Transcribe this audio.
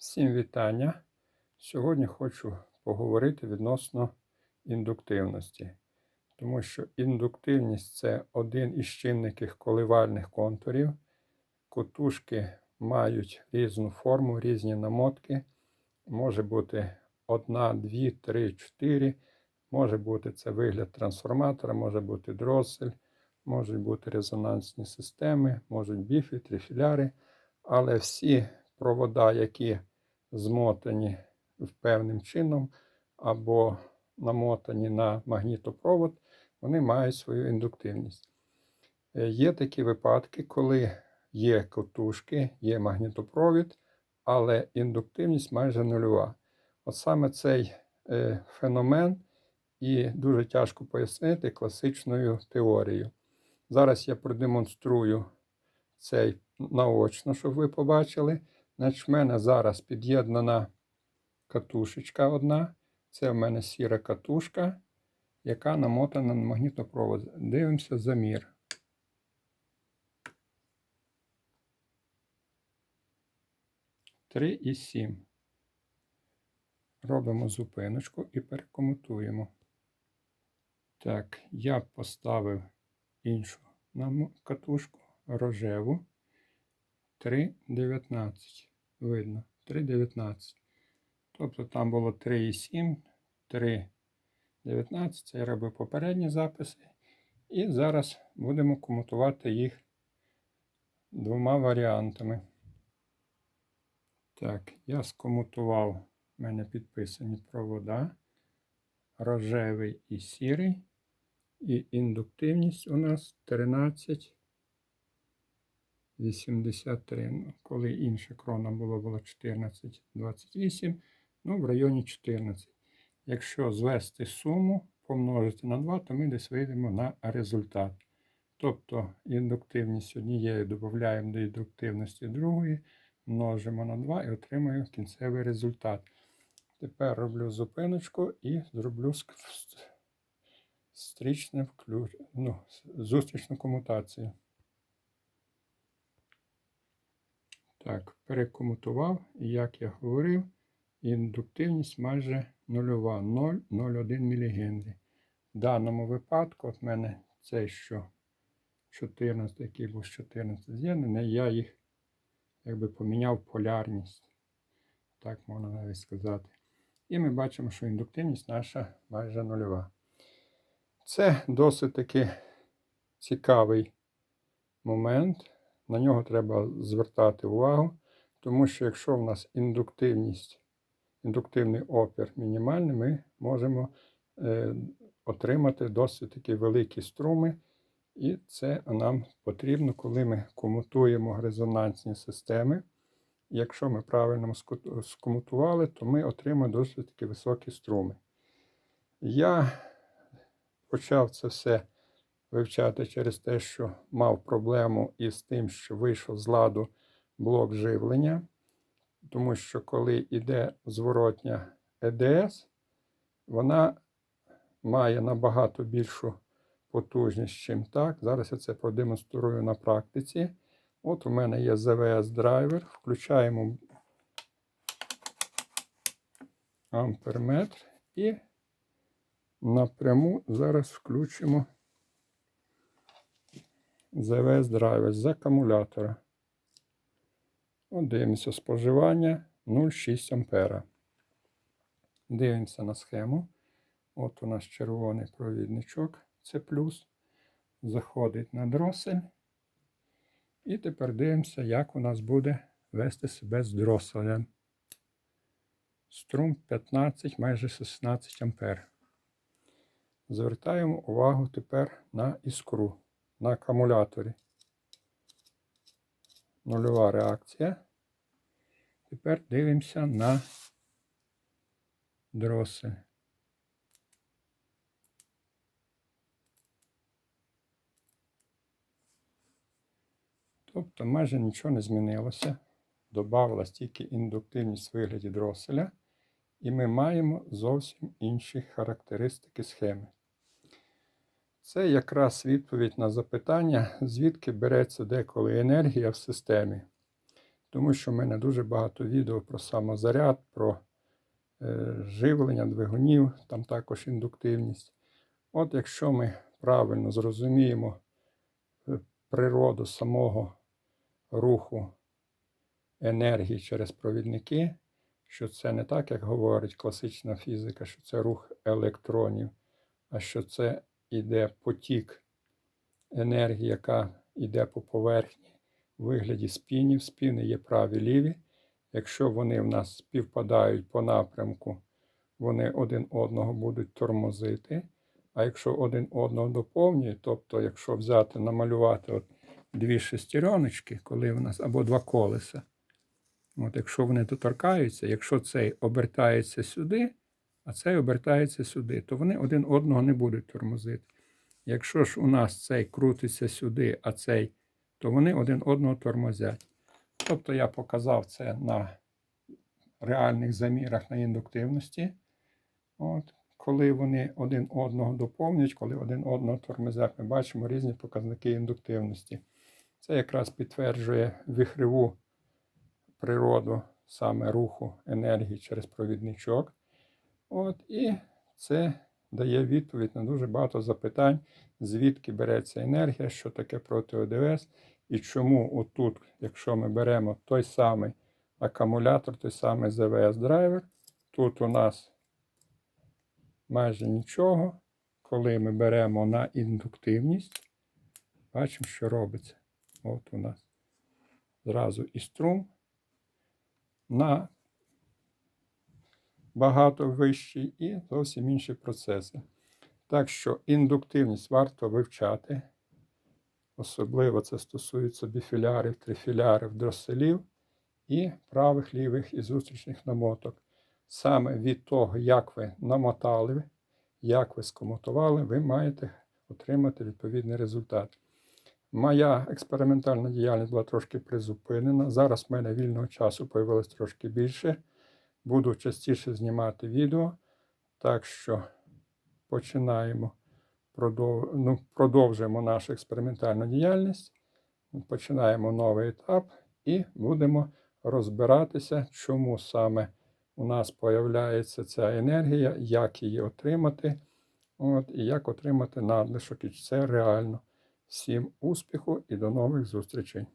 Всім вітання. Сьогодні хочу поговорити відносно індуктивності, тому що індуктивність це один із чинників коливальних контурів. Котушки мають різну форму, різні намотки. Може бути одна, дві, три, чотири. Може бути це вигляд трансформатора, може бути дросель, можуть бути резонансні системи, можуть біфи, трифіляри, але всі провода, які змотані певним чином або намотані на магнітопровод, вони мають свою індуктивність. Е, Є такі випадки, коли є котушки, є магнітопровід, але індуктивність майже нульова. От саме цей е, феномен і дуже тяжко пояснити класичною теорією. Зараз я продемонструю цей наочно, щоб ви побачили. Значить, в мене зараз під'єднана катушечка одна. Це в мене сіра катушка, яка намотана на магнітопровод. Дивимося замір. Три і сім. Робимо зупиночку і перекомутуємо. Так, я поставив іншу катушку рожеву. 3,19. Видно, 3,19. Тобто там було 3,7, 3,19. Це я робив попередні записи. І зараз будемо комутувати їх двома варіантами. Так, я скомутував, в мене підписані провода. Рожевий і сірий. І індуктивність у нас 13. 83. Ну, коли інша крона було, було 14,28, ну в районі 14. Якщо звести суму, помножити на 2, то ми десь вийдемо на результат. Тобто індуктивність однієї додаємо до індуктивності другої, множимо на 2 і отримуємо кінцевий результат. Тепер роблю зупиночку і зроблю стрічне вклю... ну, зустрічну комутацію. Так, перекомутував, і як я говорив, індуктивність майже нульова 0,01 мілігенрі. В даному випадку, от в мене цей що 14, який був 14 з'єднаний, я їх якби поміняв полярність. Так можна навіть сказати. І ми бачимо, що індуктивність наша майже нульова. Це досить таки цікавий момент. На нього треба звертати увагу, тому що якщо в нас індуктивність, індуктивний опір мінімальний, ми можемо е, отримати досить такі великі струми. І це нам потрібно, коли ми комутуємо резонансні системи. Якщо ми правильно скомутували, то ми отримаємо досить такі високі струми. Я почав це все вивчати через те, що мав проблему із тим, що вийшов з ладу блок живлення. Тому що коли йде зворотня ЕДС, вона має набагато більшу потужність, ніж так. Зараз я це продемонструю на практиці. От у мене є ЗВС драйвер. Включаємо амперметр і напряму зараз включимо. ЗВС драйвер з акумулятора. От Дивимося споживання 0,6 А. Дивимося на схему. От у нас червоний провідничок, це плюс. Заходить на дросель. І тепер дивимося, як у нас буде вести себе з дроселем. Струм 15, майже 16 А. Звертаємо увагу тепер на іскру на акумуляторі. Нульова реакція. Тепер дивимося на дросель. Тобто майже нічого не змінилося. Добавилась тільки індуктивність в вигляді дроселя, і ми маємо зовсім інші характеристики схеми. Це якраз відповідь на запитання, звідки береться деколи енергія в системі. тому що в мене дуже багато відео про самозаряд, про е, живлення двигунів, там також індуктивність. От якщо ми правильно зрозуміємо е, природу самого руху енергії через провідники, що це не так, як говорить класична фізика, що це рух електронів, а що це іде потік енергії, яка йде по поверхні у вигляді спінів. Спіни є праві ліві. Якщо вони в нас співпадають по напрямку, вони один одного будуть тормозити. А якщо один одного доповнюють, тобто, якщо взяти, намалювати от дві шестереночки, коли в нас або два колеса, от якщо вони доторкаються, якщо цей обертається сюди, а цей обертається сюди, то вони один одного не будуть тормозити. Якщо ж у нас цей крутиться сюди, а цей, то вони один одного тормозять. Тобто я показав це на реальних замірах на індуктивності. От, коли вони один одного доповнюють, коли один одного тормозять, ми бачимо різні показники індуктивності. Це якраз підтверджує вихреву природу саме руху енергії через провідничок. От, і це дає відповідь на дуже багато запитань, звідки береться енергія, що таке проти ОДС, і чому отут, якщо ми беремо той самий акумулятор, той самий ЗВС драйвер, тут у нас майже нічого. Коли ми беремо на індуктивність, бачимо, що робиться. От у нас зразу і струм на багато вищий і зовсім інші процеси. Так що індуктивність варто вивчати. Особливо це стосується біфілярів, трифілярів, дроселів і правих, лівих і зустрічних намоток. Саме від того, як ви намотали, як ви скомутували, ви маєте отримати відповідний результат. Моя експериментальна діяльність була трошки призупинена. Зараз в мене вільного часу появилось трошки більше. Буду частіше знімати відео. Так що починаємо, продов... ну, продовжуємо нашу експериментальну діяльність. Починаємо новий етап і будемо розбиратися, чому саме у нас появляється ця енергія, як її отримати, от, і як отримати надлишок. І це реально. Всім успіху і до нових зустрічей!